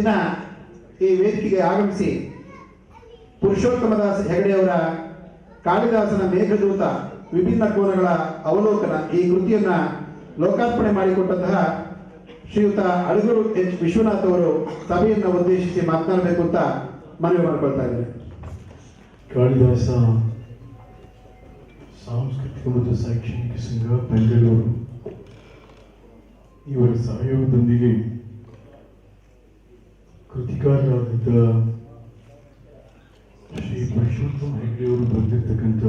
ದಿನ ಈ ವೇದಿಕೆಗೆ ಆಗಮಿಸಿ ಪುರುಷೋತ್ತಮದಾಸ್ ಹೆಗಡೆಯವರ ಕಾಳಿದಾಸನ ಮೇಘದೂತ ವಿಭಿನ್ನ ಕೋನಗಳ ಅವಲೋಕನ ಈ ಕೃತಿಯನ್ನ ಲೋಕಾರ್ಪಣೆ ಮಾಡಿಕೊಟ್ಟಂತಹ ಶ್ರೀಯುತ ಅಳಗೂರು ಎಚ್ ವಿಶ್ವನಾಥ್ ಅವರು ಸಭೆಯನ್ನು ಉದ್ದೇಶಿಸಿ ಮಾತನಾಡಬೇಕು ಅಂತ ಮನವಿ ಮಾಡಿಕೊಳ್ತಾ ಇದ್ದಾರೆ ಕಾಳಿದಾಸ ಸಾಂಸ್ಕೃತಿಕ ಮತ್ತು ಶೈಕ್ಷಣಿಕ ಸಂಘ ಬೆಂಗಳೂರು. ಇವರ ಸಹಯೋಗದೊಂದಿಗೆ ಕೃತಿಕಾರರಾದಂಥ ಶ್ರೀ ಪುರುಷೋತ್ತಮ ಹೆಗ್ಡೆಯವರು ಬರೆದಿರ್ತಕ್ಕಂಥ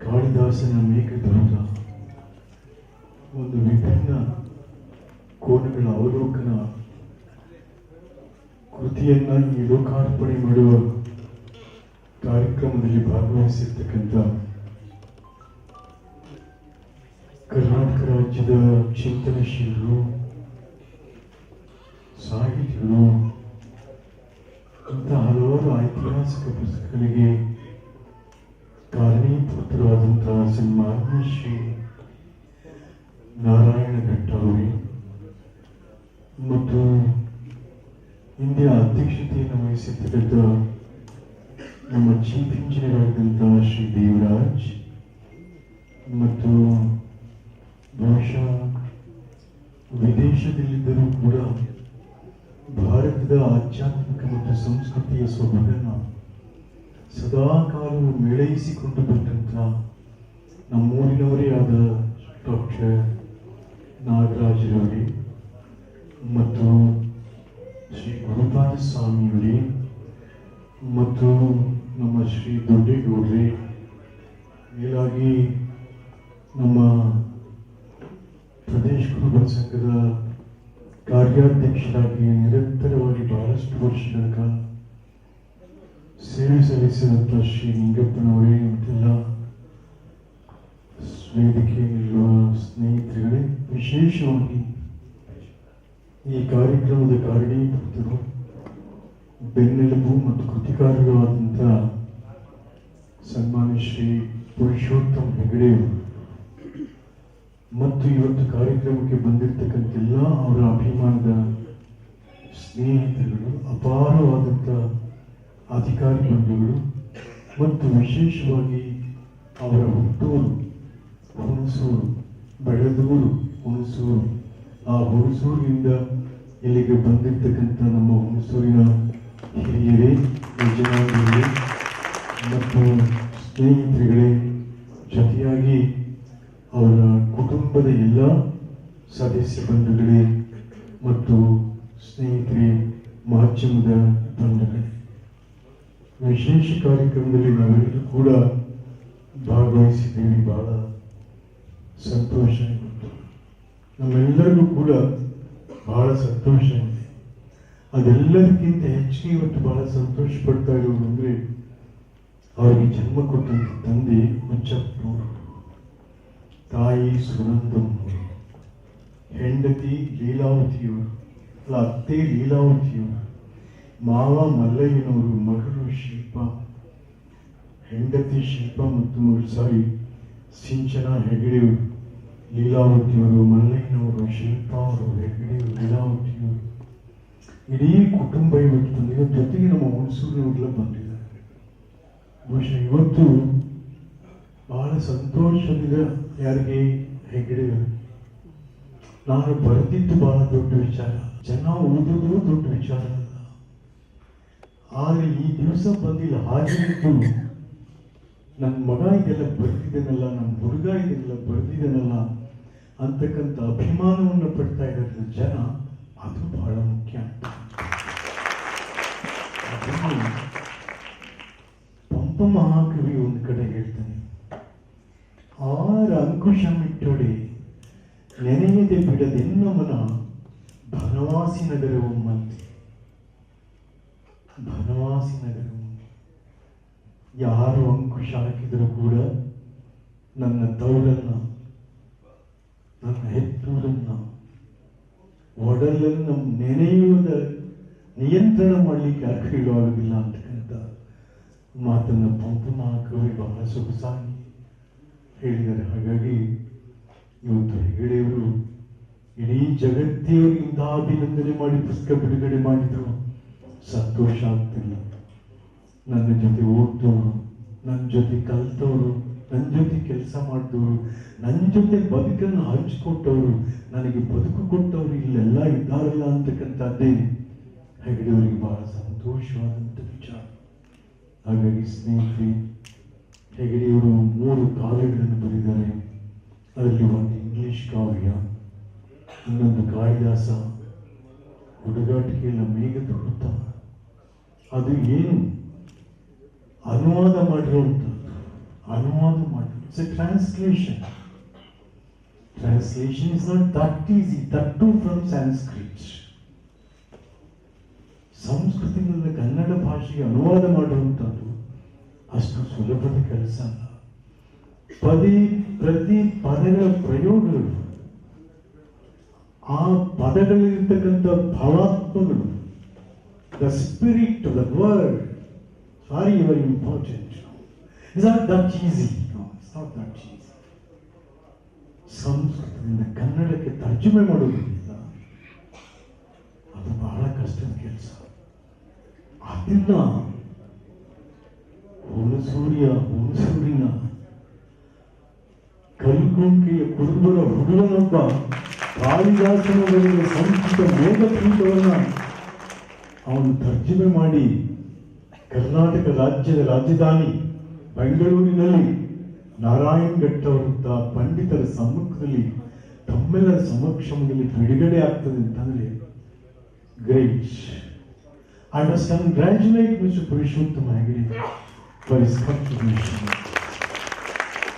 ಕಾಳಿದಾಸನ ಮೇಘದೂತ ಒಂದು ವಿಭಿನ್ನ ಕೋನಗಳ ಅವಲೋಕನ ಕೃತಿಯನ್ನ ಈ ಲೋಕಾರ್ಪಣೆ ಮಾಡುವ ಕಾರ್ಯಕ್ರಮದಲ್ಲಿ ಭಾಗವಹಿಸಿರ್ತಕ್ಕಂಥ ಕರ್ನಾಟಕ ರಾಜ್ಯದ ಚಿಂತನಶೀಲರು ಸಾಹಿತಿಗಳು ಅಂತ ಹಲವಾರು ಐತಿಹಾಸಿಕ ಪುಸ್ತಕಗಳಿಗೆ ಕಾರಣೀಭೂತರಾದಂತಹ ಸನ್ಮಾನ್ಯ ಶ್ರೀ ನಾರಾಯಣ ಅವರೇ ಮತ್ತು ಇಂಡಿಯಾ ಅಧ್ಯಕ್ಷತೆಯನ್ನು ವಹಿಸಿರ್ತಕ್ಕಂಥ ನಮ್ಮ ಚೀಫ್ ಇಂಜಿನಿಯರ್ ಆಗಿದ್ದಂತಹ ಶ್ರೀ ದೇವರಾಜ್ ಮತ್ತು ಬಹುಶಃ ವಿದೇಶದಲ್ಲಿದ್ದರೂ ಕೂಡ ಭಾರತದ ಆಧ್ಯಾತ್ಮಿಕ ಮತ್ತು ಸಂಸ್ಕೃತಿಯ ಸೊಬಗನ್ನು ಸದಾ ಕಾಲವು ಮೇಳೈಸಿಕೊಂಡು ಬಂದಂಥ ನಮ್ಮೂರಿನವರೇ ಆದ ಡಾಕ್ಟರ್ ನಾಗರಾಜರವರೇ ಮತ್ತು ಶ್ರೀ ಗುರುಪಾದ ಸ್ವಾಮಿಯವರೇ ಮತ್ತು ನಮ್ಮ ಶ್ರೀ ದೊಡ್ಡೇಗೌಡ್ರೆ, ಮೇಲಾಗಿ ನಮ್ಮ ಪ್ರದೇಶ ಕುರುಬ ಸಂಘದ ಕಾರ್ಯಾಧ್ಯಕ್ಷರಾಗಿ ನಿರಂತರವಾಗಿ ಬಹಳಷ್ಟು ವರ್ಷಗಳ ಕಾಲ ಸೇವೆ ಸಲ್ಲಿಸಿದಂಥ ಶ್ರೀ ನಿಂಗಪ್ಪನವರೇ ಮತ್ತೆಲ್ಲ ವೇದಿಕೆಯಲ್ಲಿರುವ ಸ್ನೇಹಿತರುಗಳೇ, ವಿಶೇಷವಾಗಿ ಈ ಕಾರ್ಯಕ್ರಮದ ಕಾರಣೀಭೂತರು, ಬೆನ್ನೆಲುಬು ಮತ್ತು ಕೃತಿಕಾರರು ಆದಂಥ ಸನ್ಮಾನ್ಯ ಶ್ರೀ ಪುರುಷೋತ್ತಮ್ ಹೆಗಡೆಯವರು ಮತ್ತು ಇವತ್ತು ಕಾರ್ಯಕ್ರಮಕ್ಕೆ ಬಂದಿರತಕ್ಕಂಥ ಎಲ್ಲ ಅವರ ಅಭಿಮಾನದ ಸ್ನೇಹಿತರುಗಳು ಅಪಾರವಾದಂಥ ಅಧಿಕಾರಿ ಬಂಧುಗಳು ಮತ್ತು ವಿಶೇಷವಾಗಿ ಅವರ ಹುಟ್ಟೂರು, ಹುಣಸೂರು, ಬೆಳೆದೂರು, ಹುಣಸೂರು, ಆ ಹುಣಸೂರಿನಿಂದ ಇಲ್ಲಿಗೆ ಬಂದಿರತಕ್ಕಂಥ ನಮ್ಮ ಹುಣಸೂರಿನ ಹಿರಿಯರೇ, ಯಜಮಾನರೇ ಮತ್ತು ಸ್ನೇಹಿತರುಗಳೇ, ಜೊತೆಯಾಗಿ ಅವರ ಕುಟುಂಬದ ಎಲ್ಲ ಸದಸ್ಯ ಬಂಧುಗಳೇ ಮತ್ತು ಸ್ನೇಹಿತರೆ ಮಾಧ್ಯಮದ ಬಂಧುಗಳೇ ವಿಶೇಷ ಕಾರ್ಯಕ್ರಮದಲ್ಲಿ ನಾವೆಲ್ಲರೂ ಕೂಡ ಭಾಗವಹಿಸಿದ್ದೀವಿ. ಬಹಳ ಸಂತೋಷ ಆಗಿತ್ತು ನಮ್ಮೆಲ್ಲರಿಗೂ ಕೂಡ ಬಹಳ ಸಂತೋಷ ಇದೆ ಅದೆಲ್ಲದಕ್ಕಿಂತ ಹೆಚ್ಚಿಗೆ ಇವತ್ತು ಬಹಳ ಸಂತೋಷ ಪಡ್ತಾ ಇರೋದು ಅಂದರೆ ಅವರಿಗೆ ಜನ್ಮ ಕೊಟ್ಟಂತ ತಂದೆ ಹುಚ್ಚಪ್ಪನವರು ತಾಯಿ ಸುನಂದಮ್ಮವರು ಹೆಂಡತಿ ಲೀಲಾವತಿಯವರು. ಅಲ್ಲ ಅತ್ತೆ ಲೀಲಾವತಿಯವರು ಮಾವ ಮಲ್ಲಯ್ಯನವರು ಮಗಳು ಶಿಲ್ಪ, ಹೆಂಡತಿ ಶಿಲ್ಪ ಮತ್ತು ಮಗಳು ಸಾರಿ ಸಿಂಚನ ಹೆಗಡೆಯವರು, ಲೀಲಾವತಿಯವರು, ಮಲ್ಲಯ್ಯನವರು ಶಿಲ್ಪ ಅವರು ಹೆಗಡೆಯವರು, ಲೀಲಾವತಿಯವರು. ಇಡೀ ಕುಟುಂಬ ಇವತ್ತು ಬಂದಿದೆ ಜೊತೆಗೆ ನಮ್ಮ ಹುಣಸೂರಿನವರೆಲ್ಲ ಬಂದಿದ್ದಾರೆ. ಬಹುಶಃ ಇವತ್ತು ಬಹಳ ಸಂತೋಷದಿಂದ ಯಾರಿಗೆ ಹೆಗ್ಗಡೆಗಳು ನಾನು ಬರೆದಿದ್ದು ಬಹಳ ದೊಡ್ಡ ವಿಚಾರ. ಜನ ಓದಿದ್ರು ದೊಡ್ಡ ವಿಚಾರ. ಆದರೆ ಈ ದಿವಸ ಬಂದಿಲ್ಲ, ಹಾಗೆ ನನ್ನ ಮಗ ಇದೆಲ್ಲ ಬರೆದಿದ್ದೇನಲ್ಲ ನನ್ನ ಹುಡುಗ ಇದೆಲ್ಲ ಬರೆದಿದ್ದೇನಲ್ಲ ಅಂತಕ್ಕಂಥ ಅಭಿಮಾನವನ್ನು ಪಡ್ತಾ ಇದ್ದಾರೆ ಜನ, ಅದು ಬಹಳ ಮುಖ್ಯ. ಪಂಪ ಮಹಾಕವಿ ಒಂದು ಕಡೆ ಹೇಳ್ತಾನೆ, ಆರ ಅಂಕುಶಮಿಟ್ಟೊಡೆ ನೆನೆಯದೆ ಬಿಡದೆನ್ನವನ ಬನವಾಸಿ ನಗರವೊಮ್ಮಂತೆ ಬನವಾಸಿ ನಗರವು ಯಾರು ಅಂಕುಶ ಹಾಕಿದರೂ ಕೂಡ ನನ್ನ ತೌಡನ್ನ ನನ್ನ ಹೆತ್ತೂರನ್ನ, ಒಡಲನ್ನು ನೆನೆಯುವುದ ನಿಯಂತ್ರಣ ಮಾಡಲಿಕ್ಕೆ ಅಂತ ಅಂತಕ್ಕಂಥ ಮಾತನ್ನು ಪಂಪನ ಮಹಾಕವಿ ಬಹಳ ಸೊಗಸಾಗಿ ಹೇಳಿದ್ದಾರೆ. ಹಾಗಾಗಿ ಇವತ್ತು ಹೆಗಡೆಯವರು ಇಡೀ ಜಗತ್ತೇ ಇಂತಹ ಅಭಿನಂದನೆ ಮಾಡಿ ಪುಸ್ತಕ ಬಿಡುಗಡೆ ಮಾಡಿದ್ರು. ಸಂತೋಷ ಆಗ್ತಿಲ್ಲ. ನನ್ನ ಜೊತೆ ಓದ್ದವರು ನನ್ನ ಜೊತೆ ಕಲ್ತವರು ನನ್ನ ಜೊತೆ ಕೆಲಸ ಮಾಡಿದವರು ನನ್ನ ಜೊತೆ ಬದುಕನ್ನು ಹಂಚಿಕೊಟ್ಟವರು, ನನಗೆ ಬದುಕು ಕೊಟ್ಟವರು ಇಲ್ಲೆಲ್ಲ ಇದ್ದಾರಲ್ಲ ಅಂತಕ್ಕಂಥದ್ದೇ ಹೆಗಡೆಯವರಿಗೆ ಬಹಳ ಸಂತೋಷವಾದಂಥ ವಿಚಾರ. ಹಾಗಾಗಿ ಸ್ನೇಹಿತರೆ ಹೆಗಡೆಯವರು ಮೂರು ಕಾಲಗಳನ್ನು ಬರೆದಿದ್ದಾರೆ. ಅದರಲ್ಲಿ ಒಂದು ಇಂಗ್ಲಿಷ್ ಕಾವ್ಯ, ಇನ್ನೊಂದು ಕಾಳಿದಾಸ ಹುಡುಗಾಟಿಕೆಯ ದೊಡ್ಡ ಅದು ಏನು? ಅನುವಾದ ಮಾಡಿರುವಂಥದ್ದು. ಅನುವಾದ ಮಾಡಿ it's a translation translation is not that easy that to from Sanskrit ಸಂಸ್ಕೃತದಿಂದ Kannada ಭಾಷೆಗೆ ಅನುವಾದ ಮಾಡುವಂಥದ್ದು ಅಷ್ಟು ಸುಲಭದ ಕೆಲಸ ಅಲ್ಲ. ಪದಿ ಪ್ರತಿ ಪದಗಳ ಪ್ರಯೋಗಗಳು, ಆ ಪದಗಳಲ್ಲಿರ್ತಕ್ಕಂಥ ಭಾವಾತ್ಮಗಳು the spirit the word very very important ಸಂಸ್ಕೃತದಿಂದ ಕನ್ನಡಕ್ಕೆ ತರ್ಜುಮೆ ಮಾಡುವುದರಿಂದ ಅದು ಬಹಳ ಕಷ್ಟದ ಕೆಲಸ. ಅದನ್ನ ಹುಣಸೂರಿಯ ಹುಣಸೂರಿನ ಕಲ್ಕುಂಕೆಯ ಕುರುಬರ ಹುಡುಗನೊಬ್ಬ ಕಾಳಿದಾಸನ ಬರೆದ ಸಂಸ್ಕೃತ ಮೇಘಪೀಠವನ್ನ ಅವನು ತರ್ಜಮೆ ಮಾಡಿ ಕರ್ನಾಟಕ ರಾಜ್ಯದ ರಾಜಧಾನಿ ಬೆಂಗಳೂರಿನಲ್ಲಿ ನಾರಾಯಣ್ ಘಟ್ ಅವರಂತ ಪಂಡಿತರ ಸಮ್ಮುಖದಲ್ಲಿ ತಮ್ಮೆಲ್ಲರ ಸಮಕ್ಷಮದಲ್ಲಿ ಬಿಡುಗಡೆ ಆಗ್ತದೆ ಅಂತಂದರೆ great I must congratulate Mr. Purushottam Hegde for his contribution.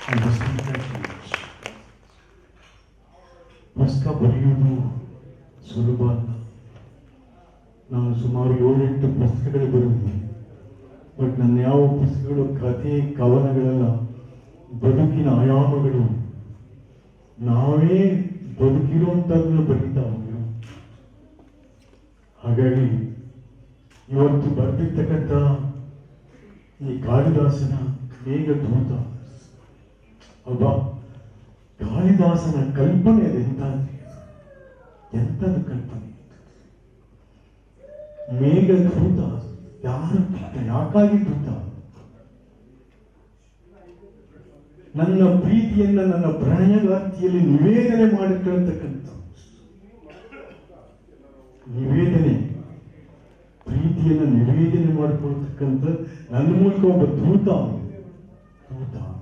I must congratulate. ಪುಸ್ತಕ ಬರೆಯುವುದು ಸುಲಭ. ಅಲ್ಲ ನಾನು ಸುಮಾರು ಏಳೆಂಟು ಪುಸ್ತಕಗಳು ಬರೆದಿದ್ದೀನಿ. ಬಟ್ ನನ್ನ ಯಾವ ಪುಸ್ತಕಗಳು, ಕಥೆ ಕವನಗಳೆಲ್ಲ ಬದುಕಿನ ಆಯಾಮಗಳು, ನಾವೇ ಬದುಕಿರುವಂಥದ್ದನ್ನು ಬರೀತಾ ಹೋಗಿರೋ ಹಾಗಾಗಿ ಇವತ್ತು ಬರೆದಿರ್ತಕ್ಕಂಥ ಈ ಕಾಳಿದಾಸನ ಮೇಘದೂತ, ಒಬ್ಬ ಕಾಳಿದಾಸನ ಕಲ್ಪನೆ ಅದು ಎಂಥದ್ದು ಕಲ್ಪನೆ ಮೇಘದೂತ ಯಾರು ದೂತ ಯಾಕಾಗಿ ದೂತ? ನನ್ನ ಪ್ರೀತಿಯನ್ನ ನನ್ನ ಪ್ರಣಯಗಾತಿಯಲ್ಲಿ ನಿವೇದನೆ ಮಾಡಿಕೊಳ್ಳತಕ್ಕಂಥ ನಿವೇದನೆ. ಪ್ರೀತಿಯನ್ನು ನಿವೇದನೆ ಮಾಡಿಕೊಳ್ತಕ್ಕಂಥ ನನ್ನ ಮೂಲಕ ಒಬ್ಬ ದೂತ. ದೂತ.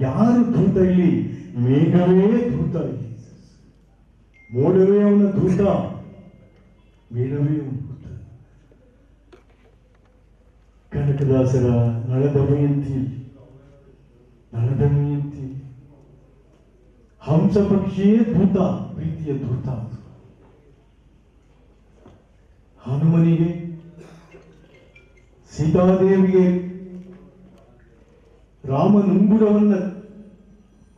ಯಾರು ದೂತ ಇಲ್ಲಿ? ಮೇಘವೇ ದೂತ ಮೋಡವೇ ಅವನ ದೂತ ಮೇಘವೇ ಅವನ ದೂತ ಕನಕದಾಸರ ನಳದಮಯಂತಿ ನಳದಮಯಂತಿ ಹಂಸ ಪಕ್ಷಿಯೇ ದೂತ ಪ್ರೀತಿಯ ದೂತ. ಹನುಮನಿಗೆ, ಸೀತಾದೇವಿಗೆ ರಾಮನುಂಗುರವನ್ನ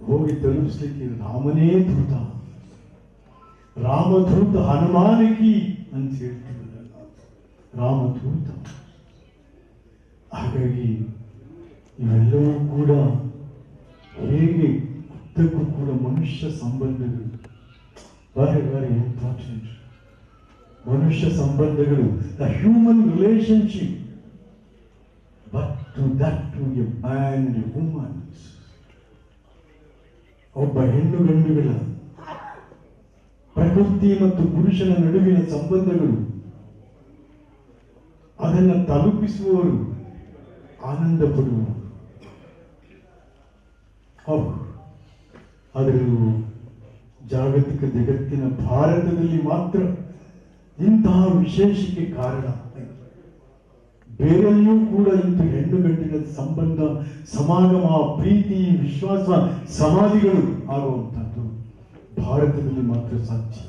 ಹೋಗಿ ತಲುಪಿಸ್ಲಿಕ್ಕೆ ರಾಮನೇ ಧೃತ. ರಾಮಧೂತ ಹನುಮಾನಕಿ ಅಂತ ಹೇಳ್ತಿದ್ರು ರಾಮಧೂತ. ಹಾಗಾಗಿ ಇವೆಲ್ಲವೂ ಕೂಡ ಹೇಗೆ ಉದ್ದಕ್ಕೂ ಕೂಡ ಮನುಷ್ಯ ಸಂಬಂಧಗಳು. ಬಾರಿ ಬಾರಿ ಮನುಷ್ಯ ಸಂಬಂಧಗಳು the human relationship but that, to a man and a woman. ಒಬ್ಬ ಹೆಣ್ಣು ಗಂಡುಗಳ ಪ್ರಕೃತಿ ಮತ್ತು ಪುರುಷನ ನಡುವಿನ ಸಂಬಂಧಗಳು, ಅದನ್ನು ತಲುಪಿಸುವವರು ಆನಂದ ಪಡುವರು ಅದರಲ್ಲೂ ಜಾಗತಿಕ ಜಗತ್ತಿನ ಭಾರತದಲ್ಲಿ ಮಾತ್ರ ಇಂತಹ ವಿಶೇಷಕ್ಕೆ ಕಾರಣ ಬೇರೆಲ್ಲಿಯೂ ಕೂಡ ಇಂಥ ಹೆಣ್ಣು ಗಂಟಿನ ಸಂಬಂಧ, ಸಮಾಗಮ, ಪ್ರೀತಿ, ವಿಶ್ವಾಸ, ಸಮಾಧಿಗಳು ಆಗುವಂಥದ್ದು ಭಾರತದಲ್ಲಿ ಮಾತ್ರ ಸಾಧ್ಯ.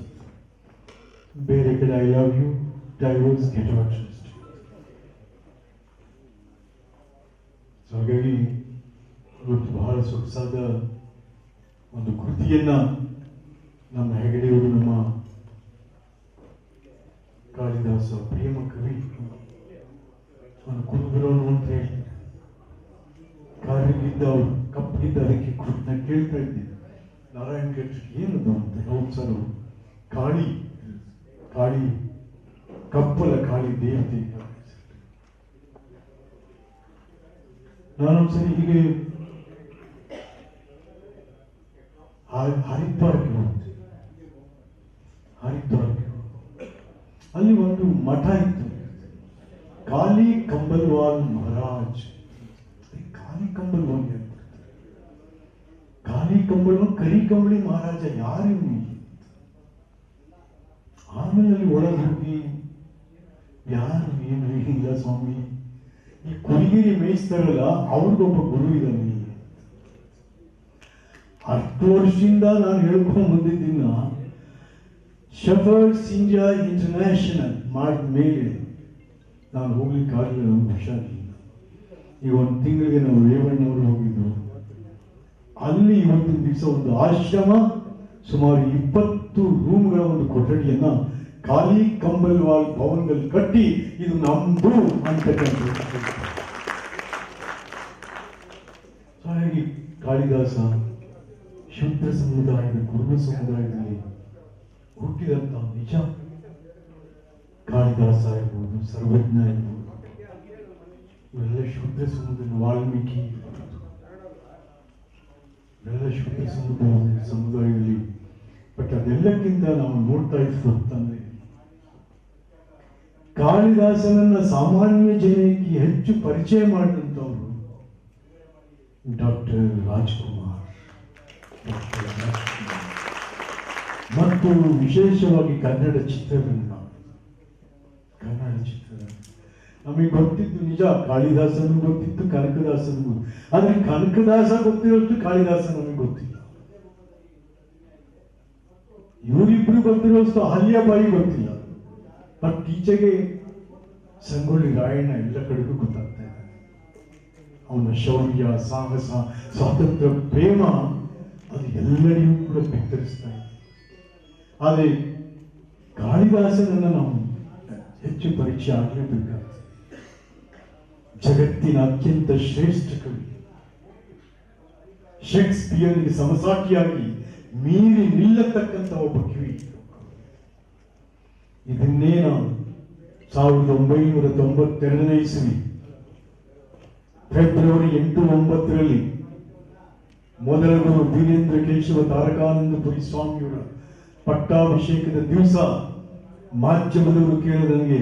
ಬೇರೆ ಕಡೆ I love you divorce get ಹಾಗಾಗಿ ಇವತ್ತು ಬಹಳ ಸೊಗಸಾದ ಒಂದು ಕೃತಿಯನ್ನ ನಮ್ಮ ಹೆಗಡೆಯವರು, ನಮ್ಮ ಕಾಳಿದಾಸ ಪ್ರೇಮ ಕವಿ ಕುರುಬರವನು ಅಂತ ಹೇಳಿ. ಕಾರ್ಯಗಿದ್ದ ಅವರು ಕಪ್ಪಗಿದ್ದ ಅದಕ್ಕೆ ಕುರುಬನ ಕೇಳ್ತಾ ಇದ್ದೀನಿ ನಾರಾಯಣ ಕೆಟ್ಟ ಏನದು ಅಂತ? ರಥೋತ್ಸವ ಕಾಳಿ. ಕಾಳಿ, ಕಪ್ಪಲ ಕಾಳಿ ದೇವತೆ ನಾನೊಂದ್ಸರಿ ಹೀಗೆ ಹರಿದ್ವಾರಕ್ಕೆ ಹೋಗ್ತೀನಿ ಹರಿದ್ವಾರಕ್ಕೆ ಅಲ್ಲಿ ಒಂದು ಮಠ ಇತ್ತು. ಕಾಲಿ ಕಂಬಲ್ವಾಲ್ ಮಹಾರಾಜ್. ಕಾಲಿ ಕಂಬಲ್ವಾಲ್ ಕಾಲಿ ಕಂಬಲ್ವಾಲ್ ಕರಿ ಕಂಬಳಿ ಮಹಾರಾಜ ಯಾರು? ಆಮೇಲೆ ಅಲ್ಲಿ ಒಳಗೆ ಹೋಗಿ, ಯಾರು ಏನು ಇಲ್ಲ ಸ್ವಾಮಿ? ಈ ಕುರಿಗಿರಿ ಮೇಯಿಸ್ತಾರಲ್ಲ ಅವ್ರಿಗೊಬ್ಬ ಗುರು ಇದ್ದಾನೆ. ಹತ್ತು ವರ್ಷದಿಂದ ನಾನು ಹೇಳ್ಕೊಂಡು ಬಂದಿದ್ದೀನ ಶಫರ್ಡ್ ಇಂಡಿಯಾ ಇಂಟರ್ನ್ಯಾಷನಲ್ ಮಾಡಿದ ಮೇಲೆ ನಾನು ಹೋಗ್ಲಿಕ್ಕೆ ಆಗಲಿಲ್ಲ ನಮ್ಗೆ ಹುಷಾರಿಲ್ಲ ಈ ಒಂದು ತಿಂಗಳಿಗೆ ನಾವು ರೇವಣ್ಣವರು ಹೋಗಿದ್ದು. ಅಲ್ಲಿ ಇವತ್ತಿನ ದಿವಸ ಒಂದು ಆಶ್ರಮ, ಸುಮಾರು ಇಪ್ಪತ್ತು ರೂಮ್ಗಳ ಒಂದು ಕೊಠಡಿಯನ್ನ ಖಾಲಿ ಕಂಬಲ್ವಾಲ್ ಭವನದಲ್ಲಿ ಕಟ್ಟಿ ಇದು ನಮ್ದು ಅಂತಕ್ಕಂಥ ಹಾಗಾಗಿ ಕಾಳಿದಾಸ, ಶುದ್ಧ ಸಮುದಾಯದ ಕುರುಬ ಸಮುದಾಯದಲ್ಲಿ ಹುಟ್ಟಿದಂತ ನಿಜ. ಕಾಳಿದಾಸ ಇರ್ಬೋದು ಸರ್ವಜ್ಞ ಇರ್ಬೋದು ಇವೆಲ್ಲ ಶುದ್ಧ ಸಮುದ್ರ ವಾಲ್ಮೀಕಿ. ಇವೆಲ್ಲ ಶುದ್ಧ ಸಮುದ್ರ ಸಮುದಾಯದಲ್ಲಿ, ಬಟ್ ಅದೆಲ್ಲಕ್ಕಿಂತ ನಾವು ನೋಡ್ತಾ ಇತ್ತು ಅಂತಂದ್ರೆ, ಕಾಳಿದಾಸನನ್ನ ಸಾಮಾನ್ಯ ಜನಕ್ಕೆ ಹೆಚ್ಚು ಪರಿಚಯ ಮಾಡಿದಂಥವ್ರು ಡಾಕ್ಟರ್ ರಾಜ್ಕುಮಾರ್. ಮತ್ತು ವಿಶೇಷವಾಗಿ ಕನ್ನಡ ಚಿತ್ರರಂಗ ಕನ್ನಡ ಚಿತ್ರರಂಗ ನಮಗೆ ಗೊತ್ತಿದ್ದು ನಿಜ ಕಾಳಿದಾಸನು ಗೊತ್ತಿತ್ತು ಕನಕದಾಸನು ಆದ್ರೆ ಕನಕದಾಸ ಗೊತ್ತಿರೋಷ್ಟು ಕಾಳಿದಾಸ ನಮಗೆ ಗೊತ್ತಿಲ್ಲ. ಇವರಿಬ್ರು ಗೊತ್ತಿರೋಷ್ಟು ಬಾಯಿ ಗೊತ್ತಿಲ್ಲ. ಬಟ್ ಈಚೆಗೆ ಸಂಗೊಳ್ಳಿ ರಾಯಣ್ಣ ಎಲ್ಲ ಕಡೆಗೂ ಗೊತ್ತಾಗ್ತಾ ಇದ್ದಾನೆ. ಅವನ ಶೌರ್ಯ, ಸಾಹಸ, ಸ್ವಾತಂತ್ರ್ಯ, ಪ್ರೇಮ, ಅದು ಎಲ್ಲರಿಗೂ ಕೂಡ ಬಿತ್ತರಿಸ್ತಾ ಇದೆ. ಆದರೆ ಕಾಳಿದಾಸನನ್ನ ನಾವು ಹೆಚ್ಚು ಪರೀಕ್ಷೆ ಆಗಲೇಬೇಕಾಗ್ತದೆ. ಜಗತ್ತಿನ ಅತ್ಯಂತ ಶ್ರೇಷ್ಠ ಕವಿ ಶೇಕ್ಸ್ಪಿಯರ್ಗೆ ಸಮಸಾಟಿಯಾಗಿ ಮೀರಿ ನಿಲ್ಲತಕ್ಕಂಥ ಒಬ್ಬ ಕಿವಿ. ಇದನ್ನೇ ನಾವು ಸಾವಿರದ ಒಂಬೈನೂರ ತೊಂಬತ್ತೆರಡನೇ ಇಸವಿ, ಫೆಬ್ರವರಿ ಎಂಟು ಒಂಬತ್ತರಲ್ಲಿ ಮೊದಲ ಗುರು ವೀರೇಂದ್ರ ಕೇಶವ ತಾರಕಾನಂದಪುರಿ ಸ್ವಾಮಿಯವರ ಪಟ್ಟಾಭಿಷೇಕದ ದಿವಸ ಮಾಧ್ಯಮದವರು ಕೇಳಿದ ನನಗೆ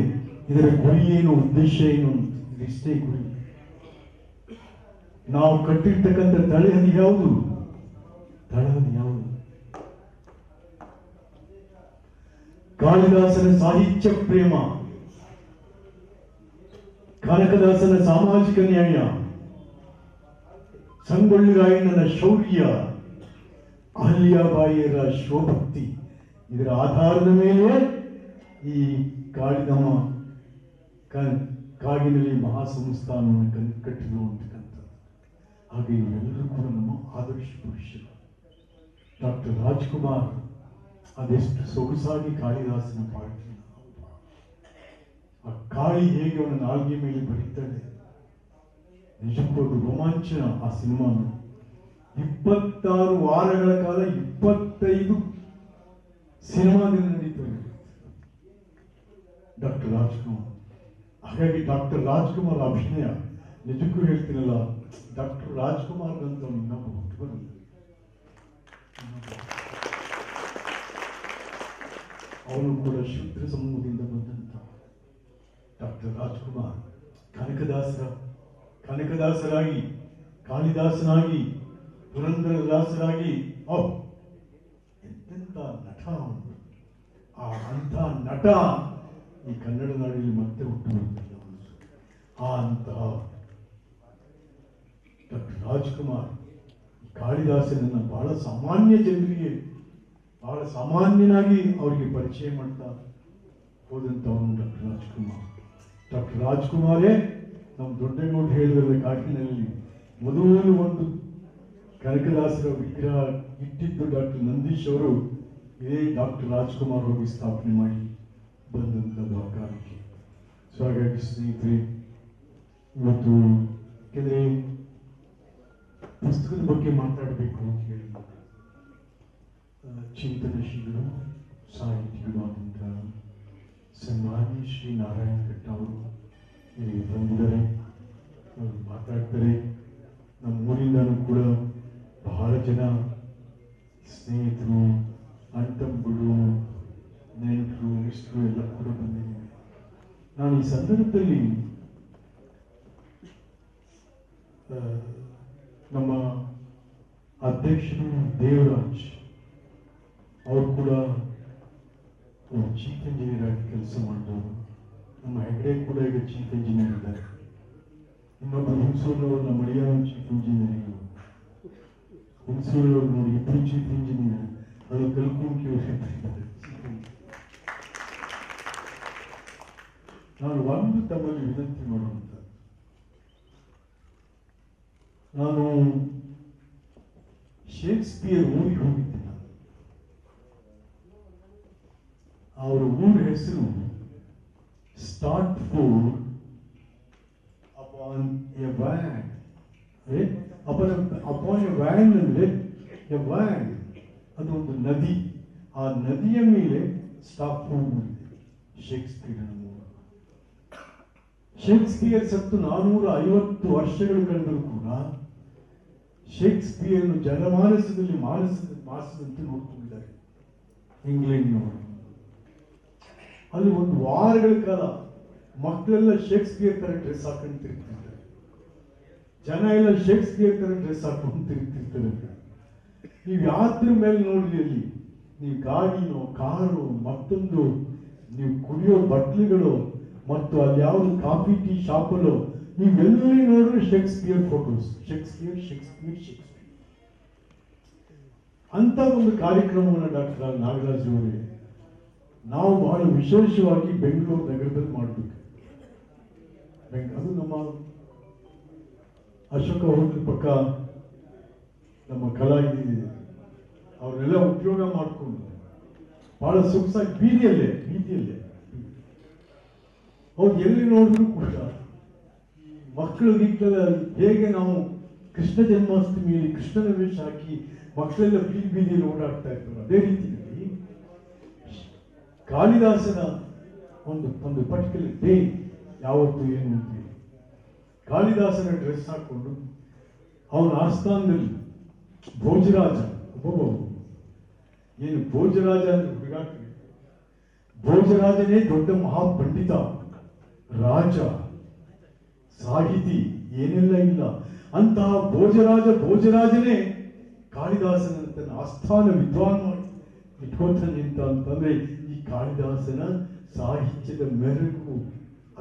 ಇದರ ಗುರಿ ಏನು ಉದ್ದೇಶ ಏನು ಅಂತ. ಇದಿಷ್ಟೇ ಗುರಿ ನಾವು ಕಟ್ಟಿರ್ತಕ್ಕಂಥ ತಳಹದಿ ಯಾವುದು? ತಳಹದಿ ಯಾವುದು? ಕಾಳಿದಾಸನ ಸಾಹಿತ್ಯ ಪ್ರೇಮ. ಕನಕದಾಸನ ಸಾಮಾಜಿಕ ನ್ಯಾಯ. ಸಂಗೊಳ್ಳಿ ರಾಯಣ್ಣನ ಶೌರ್ಯ. ಅಹಲ್ಯಾಬಾಯಿಯರ ಶಿವಭಕ್ತಿ ಇದರ ಆಧಾರದ ಮೇಲೆ ಈ ಕಾಳಿದಮ್ಮ ಕಾಗಿನಲ್ಲಿ ಮಹಾಸಂಸ್ಥಾನವನ್ನು ಸಂಸ್ಥಾನವನ್ನು ಕಟ್ಟಿದ್ರು ಅಂತಕ್ಕಂಥದ್ದು. ಹಾಗೆ ಇವೆಲ್ಲರೂ ಕೂಡ ನಮ್ಮ ಆದರ್ಶ ಪುರುಷರು ಡಾಕ್ಟರ್ ರಾಜ್ಕುಮಾರ್ ಅದೆಷ್ಟು ಸೊಗಸಾಗಿ ಕಾಳಿದಾಸನ ಪಾಠ ಆ ಕಾಳಿ ಹೇಗೆ ಅವನ ನಾಲ್ಗೆ ಮೇಲೆ ಬರೀತಾಳೆ? ನಿಜಕ್ಕೂ ರೋಮಾಂಚನ ಆ ಸಿನಿಮಾ ಇಪ್ಪತ್ತಾರು ವಾರಗಳ ಕಾಲ ಇಪ್ಪತ್ತೈದು ಸಿನಿಮಾದಿಂದ ನಡೀತಾರೆ ಡಾಕ್ಟರ್ ರಾಜ್ಕುಮಾರ್. ಹಾಗಾಗಿ ಡಾಕ್ಟರ್ ರಾಜ್ಕುಮಾರ್ ಅಭಿನಯ. ನಿಜಕ್ಕೂ ಹೇಳ್ತೀನಲ್ಲ, ಡಾಕ್ಟರ್ ರಾಜ್ಕುಮಾರ್ ಅಂತ ನಮ್ಮ ಹುಟ್ಟು ಬರಲ್ಲ ಅವನು ಕೂಡ ಶೂದ್ರ ಸಮೂಹದಿಂದ ಬಂದಂತ ಡಾಕ್ಟರ್ ರಾಜ್ಕುಮಾರ್. ಕನಕದಾಸರ, ಕನಕದಾಸರಾಗಿ, ಕಾಳಿದಾಸನಾಗಿ, ಪುರಂದರದಾಸರಾಗಿ ಅಪ್ ಎಂತೆಂಥ ನಟ ಅವನು. ಆ ಅಂಥ ನಟ ಈ ಕನ್ನಡ ನಾಡಿನಲ್ಲಿ ಮತ್ತೆ ಹುಟ್ಟು ಬರುತ್ತಿಲ್ಲ. ಆ ಅಂತಹ ಡಾಕ್ಟರ್ ರಾಜ್ಕುಮಾರ್ ಕಾಳಿದಾಸನನ್ನು ಬಹಳ ಸಾಮಾನ್ಯ ಜನರಿಗೆ, ಬಹಳ ಸಾಮಾನ್ಯನಾಗಿ ಅವರಿಗೆ ಪರಿಚಯ ಮಾಡ್ತಾ ಹೋದಂಥವನು ಡಾಕ್ಟರ್ ರಾಜ್ಕುಮಾರ್ ಡಾಕ್ಟರ್ ರಾಜ್ಕುಮಾರೇ, ನಮ್ಮ ದೊಡ್ಡಗೌಡ ಹೇಳಿದ ಕಾಟಿನಲ್ಲಿ ಮೊದಲು ಒಂದು ಕನಕದಾಸರ ವಿಗ್ರಹ ಇಟ್ಟಿದ್ದು ಡಾಕ್ಟರ್ ನಂದೀಶ್ ಅವರು, ಇದೇ ಡಾಕ್ಟರ್ ರಾಜ್ಕುಮಾರ್ ಹೋಗಿ ಸ್ಥಾಪನೆ ಮಾಡಿ ಬಂದಂಥದ್ದು ಆ ಕಾಲಕ್ಕೆ ಸೊ ಹಾಗಾಗಿ ಸ್ನೇಹಿತರೆ, ಇವತ್ತು ಯಾಕೆಂದ್ರೆ ಪುಸ್ತಕದ ಬಗ್ಗೆ ಮಾತಾಡಬೇಕು ಅಂತ ಹೇಳಿ ಚಿಂತನಶೀಲರು ಸಾಹಿತಿಗಳು ಆದಂಥ ಸನ್ಮಾನ್ಯ ಶ್ರೀ ನಾರಾಯಣ ಭಟ್ ಅವರು ಇಲ್ಲಿ ಬಂದಿದ್ದಾರೆ. ಅವರು ಮಾತಾಡ್ತಾರೆ. ನಮ್ಮ ಊರಿಂದನೂ ಕೂಡ ಬಹಳ ಜನ ಸ್ನೇಹಿತರು ಅಣ್ತಂಬಗಳು ನೆಂಟರು ಇಷ್ಟರು ಎಲ್ಲ ಕೂಡ ಬಂದಿದ್ದೀನಿ ನಾನು ಈ ಸಂದರ್ಭದಲ್ಲಿ ನಮ್ಮ ಅಧ್ಯಕ್ಷರು ದೇವರಾಜ್ ಅವರು ಕೂಡ ಚೀಫ್ ಇಂಜಿನಿಯರ್ ಆಗಿ ಕೆಲಸ ಮಾಡಿದವರು ನಮ್ಮ ಹೆಗ್ಡೆ ಕೂಡ ಈಗ ಚೀಫ್ ಇಂಜಿನಿಯರ್ ಇದ್ದಾರೆ ಇನ್ನೊಬ್ಬ ಹುಣಸೂರಿನವರು ನಮ್ಮ ಮಳಿಯಾರ ಚೀಫ್ ಇಂಜಿನಿಯರ್ ಹುಣಸೂರಿನವರು ನೋಡಿ ಇಬ್ಬರು ಚೀಫ್ ಇಂಜಿನಿಯರ್ ಅದು ಕಲ್ಕೊಂಡು ಇದ್ದಾರೆ ನಾನು ಒಂದು ತಮ್ಮಲ್ಲಿ ವಿನಂತಿ ಮಾಡುವಂಥದ್ದು ನಾನು ಶೇಕ್ಸ್ಪಿಯರ್ ಊರಿಗೆ ಹೋಗಿದ್ದೆ. ನಾನು ಅವರ ಊರ ಹೆಸರು Stratford upon Avon. Upon upon Avon ಅಂದರೆ ಎ ವ್ಯಾನ್. ಅದು ಒಂದು ನದಿ. ಆ ನದಿಯ ಮೇಲೆ ಸ್ಟಾಪ್ ಫೋರ್ ಇದೆ ಶೇಕ್ಸ್ಪಿಯರ್ ಶೇಕ್ಸ್ಪಿಯರ್ ಸತ್ತು ನಾನೂರ ಐವತ್ತು ವರ್ಷಗಳು ಕಳೆದರೂ ಕೂಡ ಶೇಕ್ಸ್ಪಿಯರ್ ಜನಮಾನಸದಲ್ಲಿ ಮಾನಸದ ಮಾಸದಂತೆ ನೋಡ್ಕೊಂಡಿದ್ದಾರೆ. ಇಂಗ್ಲೆಂಡ್ನವರು. ಅಲ್ಲಿ ಒಂದು ವಾರಗಳ ಕಾಲ ಮಕ್ಕಳೆಲ್ಲ ಶೇಕ್ಸ್ಪಿಯರ್ ತರ ಡ್ರೆಸ್ ಹಾಕೊಂಡು ಜನ ಎಲ್ಲ ಶೇಕ್ಸ್ಪಿಯರ್ ತರ ಡ್ರೆಸ್ ಹಾಕೊಂಡು ತಿರುಗ್ತಿರ್ತಾರೆ. ನೀವು ಯಾತ್ರ ಮೇಲೆ ನೋಡಿ ಅಲ್ಲಿ, ನೀವು ಗಾಡಿನೋ ಕಾರು ಮತ್ತೊಂದು, ನೀವು ಕುಡಿಯೋ ಬಟ್ಲಿಗಳು ಮತ್ತು ಅಲ್ಲಿ ಯಾವುದು ಕಾಫಿ, ಟೀ, ಶಾಪಲ್ಲೋ ನೀವೆಲ್ಲಿ ನೋಡಿದ್ರೆ Shakespeare photos Shakespeare Shakespeare Shakespeare ಅಂತ ಒಂದು ಕಾರ್ಯಕ್ರಮವನ್ನು ಡಾಕ್ಟರ್ ನಾಗರಾಜ್ ಅವರೇ ನಾವು ಬಹಳ ವಿಶೇಷವಾಗಿ ಬೆಂಗಳೂರು ನಗರದಲ್ಲಿ ಮಾಡಬೇಕು. ಅದು ನಮ್ಮ ಅಶೋಕ ಹೋಟೆಲ್ ಪಕ್ಕ ನಮ್ಮ ಕಲಾ ಇದೆ ಅವರೆಲ್ಲ ಉಪಯೋಗ ಮಾಡಿಕೊಂಡು ಬಹಳ ಸೊಗಸಾಗಿ ಬೀದಿಯಲ್ಲೇ ಬೀದಿಯಲ್ಲೇ. ಅವ್ರು ಎಲ್ಲಿ ನೋಡಿದ್ರು ಕೂಡ ಈ ಮಕ್ಕಳು ಗೀಕ್ಳೆಲ್ಲ ಹೇಗೆ ನಾವು ಕೃಷ್ಣ ಜನ್ಮಾಷ್ಟಮಿಯಲ್ಲಿ ಕೃಷ್ಣನ ವೇಷ ಹಾಕಿ ಮಕ್ಕಳೆಲ್ಲ ಬೀದಿ ಬೀದಿಯಲ್ಲಿ ಓಡಾಡ್ತಾ ಇರ್ತಾರೆ ಅದೇ ರೀತಿಯಲ್ಲಿ ಕಾಳಿದಾಸನ ಒಂದು ಒಂದು ಪರ್ಟಿಕ್ಯುಲರ್ ಡೇ ಯಾವತ್ತು ಏನು ಅಂತೀವಿ ಕಾಳಿದಾಸನ ಡ್ರೆಸ್ ಹಾಕೊಂಡು ಅವನ ಆಸ್ಥಾನದಲ್ಲಿ ಭೋಜರಾಜ ಒಬ್ಬೊಬ್ಬ ಏನು ಭೋಜರಾಜ ಅಂದ್ರೆ ಹುಡುಗಾಟ? ಭೋಜರಾಜನೇ ದೊಡ್ಡ ಮಹಾಪಂಡಿತ. ರಾಜ, ಸಾಹಿತಿ ಏನೆಲ್ಲ ಇಲ್ಲ ಅಂತಹ ಭೋಜರಾಜ ಭೋಜರಾಜನೇ ಕಾಳಿದಾಸನ ತನ್ನ ಆಸ್ಥಾನ ವಿದ್ವಾನ್ ಇಟ್ಕೋತಾನೆ ಅಂತ ಅಂತಂದ್ರೆ ಈ ಕಾಳಿದಾಸನ ಸಾಹಿತ್ಯದ ಮೆರುಗು,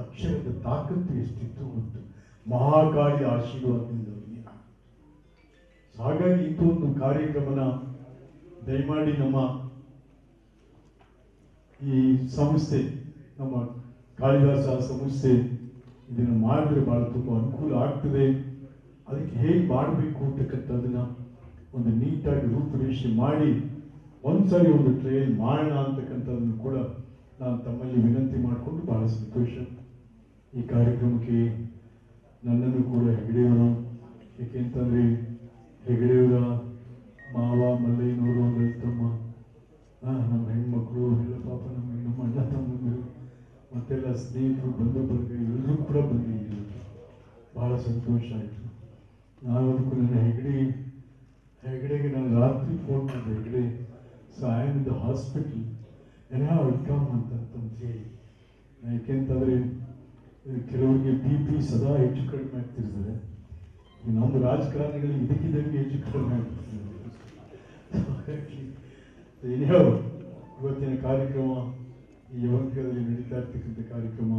ಅಕ್ಷರದ ತಾಕತ್ತು ಎಷ್ಟಿತ್ತು ಮತ್ತು ಮಹಾಕಾಳಿ ಆಶೀರ್ವಾದದಿಂದ. ಹಾಗಾಗಿ ಇಂಥ ಒಂದು ಕಾರ್ಯಕ್ರಮನ ದಯಮಾಡಿ ನಮ್ಮ ಈ ಸಂಸ್ಥೆ, ನಮ್ಮ ಕಾಳಿದಾಸ ಸಮಸ್ಯೆ ಇದನ್ನು ಮಾಡಿದ್ರೆ ಭಾಳ ತುಂಬ ಅನುಕೂಲ ಆಗ್ತದೆ. ಅದಕ್ಕೆ ಹೇಗೆ ಮಾಡಬೇಕು ಅಂತಕ್ಕಂಥದ್ದನ್ನು ಒಂದು ನೀಟಾಗಿ ರೂಪುರೇಷೆ ಮಾಡಿ, ಒಂದ್ಸರಿ ಒಂದು ಟ್ರೈನ್ ಮಾಡೋಣ ಅಂತಕ್ಕಂಥದ್ದನ್ನು ಕೂಡ ನಾನು ತಮ್ಮಲ್ಲಿ ವಿನಂತಿ ಮಾಡಿಕೊಂಡು ಬಹಳ ಸಂತೋಷ ಈ ಕಾರ್ಯಕ್ರಮಕ್ಕೆ ನನ್ನನ್ನು ಕೂಡ ಹೆಗಡೆಯವರ. ಏಕೆಂತಂದ್ರೆ ಹೆಗಡೆಯವರ ಮಾವ ಮಲ್ಲಯ್ಯನವರು ತಮ್ಮ ನಮ್ಮ ಹೆಣ್ಮಕ್ಳು, ಎಲ್ಲ ಪಾಪ ನಮ್ಮ ನಮ್ಮ ಅಣ್ಣ ತಮ್ಮಂದಿರು. ಮತ್ತೆಲ್ಲ ಸ್ನೇಹಿತರು ಬಂಧು ಬಳಗ ಎಲ್ಲರೂ ಕೂಡ ಬಂದಿದ್ದೀವಿ ಬಹಳ ಸಂತೋಷ ಆಯಿತು. ನಾನು ಅದಕ್ಕೂ ನನ್ನ ಹೆಗಡೆ, ಹೆಗಡೆಗೆ ನಾನು ರಾತ್ರಿ ಫೋನ್ ಮಾಡಿದೆ, Hegde so I am in the hospital ಏನೋ ವೆಲ್ಕಮ್ ಅಂತ ಹೇಳಿ. ಯಾಕೆಂತಂದ್ರೆ, ಕೆಲವರಿಗೆ ಬಿ ಪಿ ಸದಾ ಹೆಚ್ಚು ಕಡಿಮೆ ಆಗ್ತಿರ್ತದೆ. ಈ ನಮ್ಮ ರಾಜಕಾರಣಿಗಳು ಇದಕ್ಕಿದ್ದಂಗೆ ಹೆಚ್ಚು ಕಡಿಮೆ ಆಗ್ತಿರ್ತದೆ. ಹಾಗಾಗಿ ಇವತ್ತಿನ ಕಾರ್ಯಕ್ರಮ ಈ ನಡೀತಾ ಇರ್ತಕ್ಕಂಥ ಕಾರ್ಯಕ್ರಮ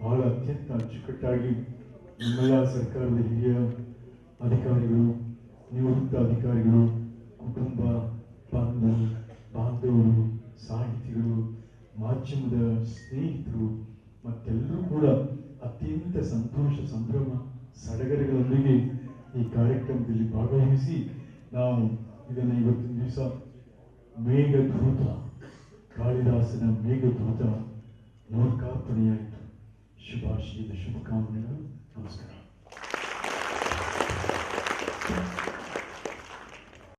ಬಹಳ ಅತ್ಯಂತ ಅಚ್ಚುಕಟ್ಟಾಗಿ ನಿಮ್ಮೆಲ್ಲ ಸರ್ಕಾರದ ಹಿರಿಯ ಅಧಿಕಾರಿಗಳು, ನಿವೃತ್ತ ಅಧಿಕಾರಿಗಳು, ಕುಟುಂಬ, ಬಂಧು, ಬಾಂಧವರು, ಸಾಹಿತಿಗಳು, ಮಾಧ್ಯಮದ ಸ್ನೇಹಿತರು ಮತ್ತೆಲ್ಲರೂ ಕೂಡ ಅತ್ಯಂತ ಸಂತೋಷ, ಸಂಭ್ರಮ, ಸಡಗರಗಳೊಂದಿಗೆ ಈ ಕಾರ್ಯಕ್ರಮದಲ್ಲಿ ಭಾಗವಹಿಸಿ ನಾವು ಇದನ್ನು ಇವತ್ತಿನ ದಿವಸ ಮೇಘಧೂತ ಕಾಳಿದಾಸನ ಮೇಘಧೂತ ಲೋಕಾರ್ಪಣೆಯಾಯಿತು ಶುಭಾಶಯದ ಶುಭಕಾಮನೆಗಳು ನಮಸ್ಕಾರ